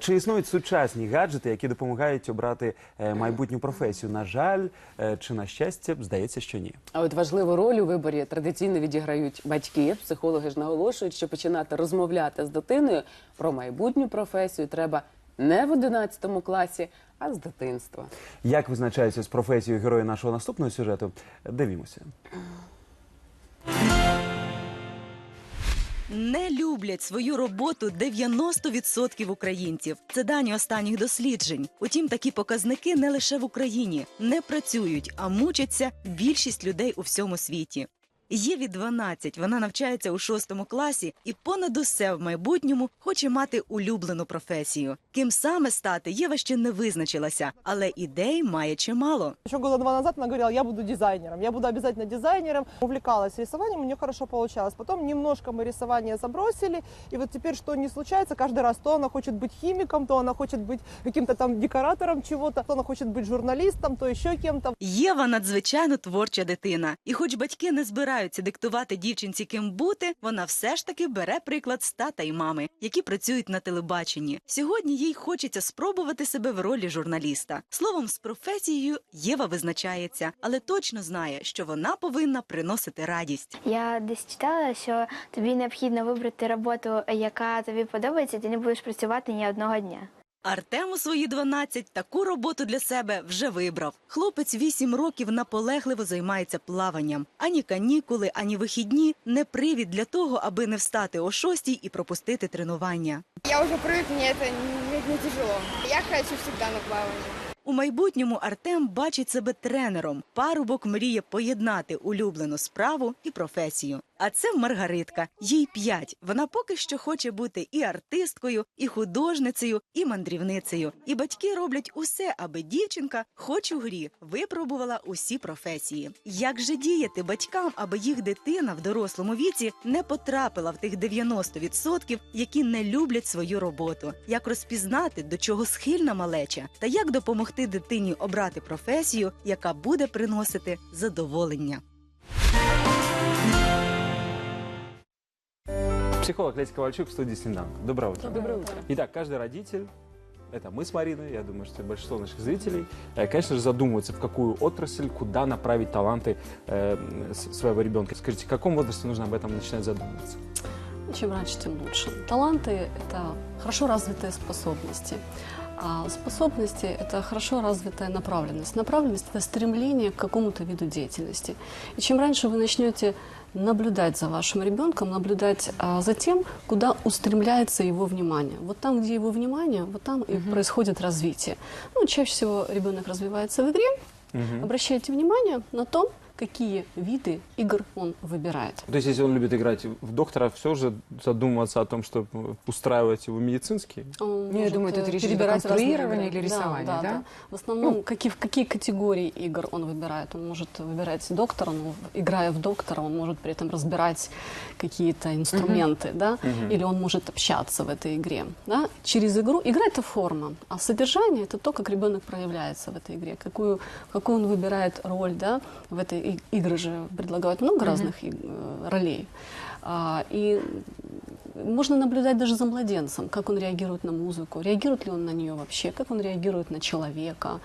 Чи існують сучасні гаджети, які допомагають обрати е, майбутню професію? На жаль, е, чи на щастя, здається, що ні. А от важливу роль у виборі традиційно відіграють батьки. Психологи ж наголошують, що починати розмовляти з дитиною про майбутню професію треба не в 11 класі, а з дитинства. Як визначаються з професією герої нашого наступного сюжету? Дивімося. Не люблять свою роботу 90% українців. Це дані останніх досліджень. Утім, такі показники не лише в Україні не працюють, а мучаться більшість людей у всьому світі. Єві 12, вона навчається у шостому класі і понад усе в майбутньому хоче мати улюблену професію. Ким саме стати, Єва ще не визначилася, але ідей має чимало. Еще года два назад она говорила, я буду дизайнером, я буду обязательно дизайнером. Увлекалась рисованием, у нее хорошо получалось. Потом немножко мы рисование забросили, и вот теперь что не случается, каждый раз то она хочет быть химиком, то она хочет быть каким-то там декоратором чего-то, то она хочет быть журналистом, то еще кем-то. Єва надзвичайно творча дитина, і хоч батьки не збираються диктувати дівчинці ким бути, вона все ж таки бере приклад з тата і мами, які працюють на телебаченні. Сьогодні їй хочеться спробувати себе в ролі журналіста. Словом, з професією Єва визначається, але точно знає, що вона повинна приносити радість. Я десь читала, що тобі необхідно вибрати роботу, яка тобі подобається, ти не будеш працювати ні одного дня. Артем у свої 12 таку роботу для себе вже вибрав. Хлопець 8 років наполегливо займається плаванням. Ані канікули, ані вихідні не привід для того, аби не встати о 6 і пропустити тренування. Я уже привык, мне это не, тяжело. Я хочу всегда на плавание. У майбутньому Артем бачить себе тренером. Парубок мріє поєднати улюблену справу і професію. А це Маргаритка. Їй п'ять. Вона поки що хоче бути і артисткою, і художницею, і мандрівницею. І батьки роблять усе, аби дівчинка, хоч у грі, випробувала усі професії. Як же діяти батькам, аби їх дитина в дорослому віці не потрапила в тих 90%, які не люблять свою роботу? Як розпізнати, до чого схильна малеча, та як допомогти дитині обрати професію, яка буде приносити задоволення? Психолог Леся Ковальчук в студии «Снеданка». Доброе утро. Доброе утро. Итак, каждый родитель, это мы с Мариной, я думаю, что большинство наших зрителей, э, конечно же, задумываются, в какую отрасль, куда направить таланты э, своего ребенка. Скажите, в каком возрасте нужно об этом начинать задумываться? Чем раньше, тем лучше. Таланты – это хорошо развитые способности. А способности – это хорошо развитая направленность. Направленность – это стремление к какому-то виду деятельности. И чем раньше вы начнете наблюдать за вашим ребенком, наблюдать а, за тем, куда устремляется его внимание. Вот там, где его внимание, вот там и происходит развитие. Ну, чаще всего ребенок развивается в игре. Обращайте внимание на то, какие виды игр он выбирает. То есть, если он любит играть в доктора, все же задумываться о том, чтобы устраивать его медицинский? Он Ну, я думаю, тут э, речь идет о перебирать разные конструировании игры. или рисовании, да? да? В основном, какие, в какие категории игр он выбирает? Он может выбирать доктора, но играя в доктора, он может при этом разбирать какие-то инструменты, да? Или он может общаться в этой игре, да? Через игру. Игра – это форма, а содержание – это то, как ребенок проявляется в этой игре, какую, какую он выбирает роль, да? В этой игры же предлагают много разных э, ролей. А, и можно наблюдать даже за младенцем, как он реагирует на музыку, реагирует ли он на нее вообще, как он реагирует на человека.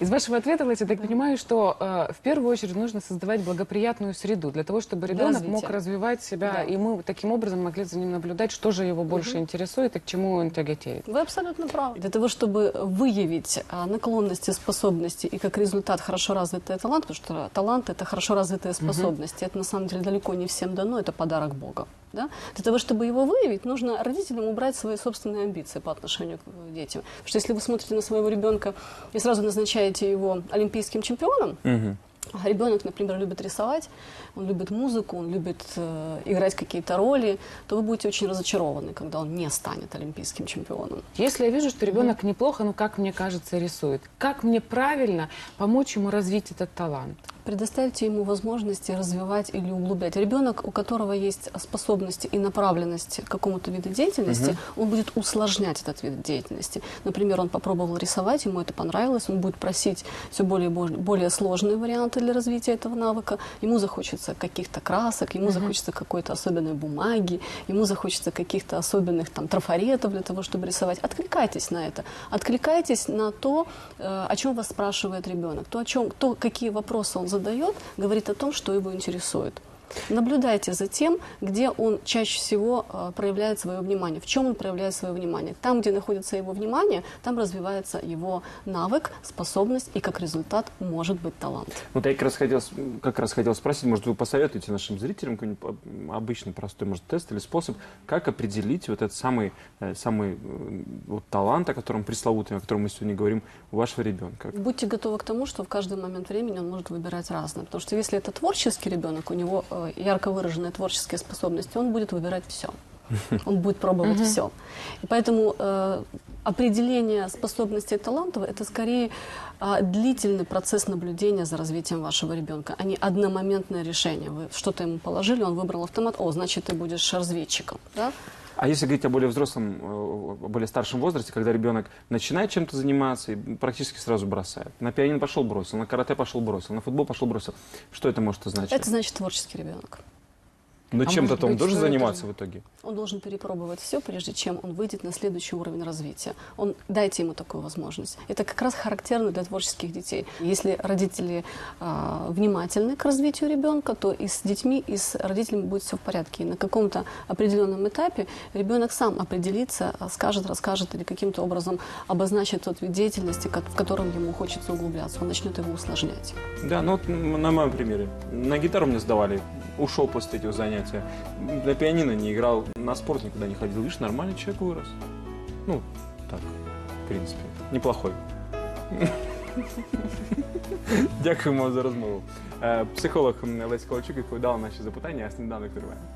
Из вашего ответа, Леся, я так понимаю, что э, в первую очередь нужно создавать благоприятную среду для того, чтобы ребенок мог развивать себя, Да. и мы таким образом могли за ним наблюдать, что же его больше интересует и к чему он тяготеет. Вы абсолютно правы. Для того, чтобы выявить а, наклонности, способности и как результат хорошо развитый талант, потому что талант это хорошо развитые способности, это на самом деле далеко не всем дано, это подарок Бога. Да? Для того, чтобы его выявить, нужно родителям убрать свои собственные амбиции по отношению к детям. Потому что если вы смотрите на своего ребенка и сразу назначаете его олимпийским чемпионом, А ребенок, например, любит рисовать, он любит музыку, он любит э, играть какие-то роли, то вы будете очень разочарованы, когда он не станет олимпийским чемпионом. Если я вижу, что ребенок неплохо, ну как мне кажется, рисует, как мне правильно помочь ему развить этот талант? Предоставьте ему возможности развивать или углублять. Ребенок, у которого есть способности и направленность к какому-то виду деятельности, он будет усложнять этот вид деятельности. Например, он попробовал рисовать, ему это понравилось, он будет просить все более и более сложные варианты для развития этого навыка. Ему захочется каких-то красок, ему захочется какой-то особенной бумаги, ему захочется каких-то особенных там трафаретов для того, чтобы рисовать. Откликайтесь на это. Откликайтесь на то, э, о чем вас спрашивает ребенок. То, о чем, то, какие вопросы он задает, говорит о том, что его интересует. Наблюдайте за тем, где он чаще всего э, проявляет свое внимание, в чем он проявляет свое внимание. Там, где находится его внимание, там развивается его навык, способность и, как результат, может быть талант. Вот я как раз хотел, как раз хотел спросить, может, вы посоветуете нашим зрителям какой-нибудь об- обычный простой, может, тест или способ, как определить вот этот самый, э, самый э, вот, талант, о котором пресловутый, о котором мы сегодня говорим, у вашего ребенка? Будьте готовы к тому, что в каждый момент времени он может выбирать разное. Потому что если это творческий ребенок, у него ярко выраженные творческие способности, он будет выбирать все. Он будет пробовать все. И поэтому э, определение способностей и талантов это скорее а, длительный процесс наблюдения за развитием вашего ребенка, а не одномоментное решение. Вы что-то ему положили, он выбрал автомат, о, значит, ты будешь разведчиком. Да? А если говорить о более взрослом, э, более старшем возрасте, когда ребенок начинает чем-то заниматься и практически сразу бросает. На пианино пошел, бросил, на карате пошел, бросил, на футбол пошел, бросил. Что это может означать? Это значит творческий ребенок. Но А чем-то он должен это- заниматься в итоге. Он должен перепробовать все, прежде чем он выйдет на следующий уровень развития. Он, дайте ему такую возможность. Это как раз характерно для творческих детей. Если родители а, внимательны к развитию ребенка, то и с детьми, и с родителями будет все в порядке. И на каком-то определенном этапе ребенок сам определится, а, скажет, расскажет или каким-то образом обозначит тот вид деятельности, в котором ему хочется углубляться. Он начнет его усложнять. Да, ну вот на моем примере. На гитару мне сдавали, ушел после этих занятий На пианино не играл, на спорт никуда не ходил. Видишь, нормальный человек вырос. Ну, так, в принципе, неплохой. Дякуємо за розмову. Е, Психолог м, Леся Ковальчук відповідала на наші запитання, а сніданок триває.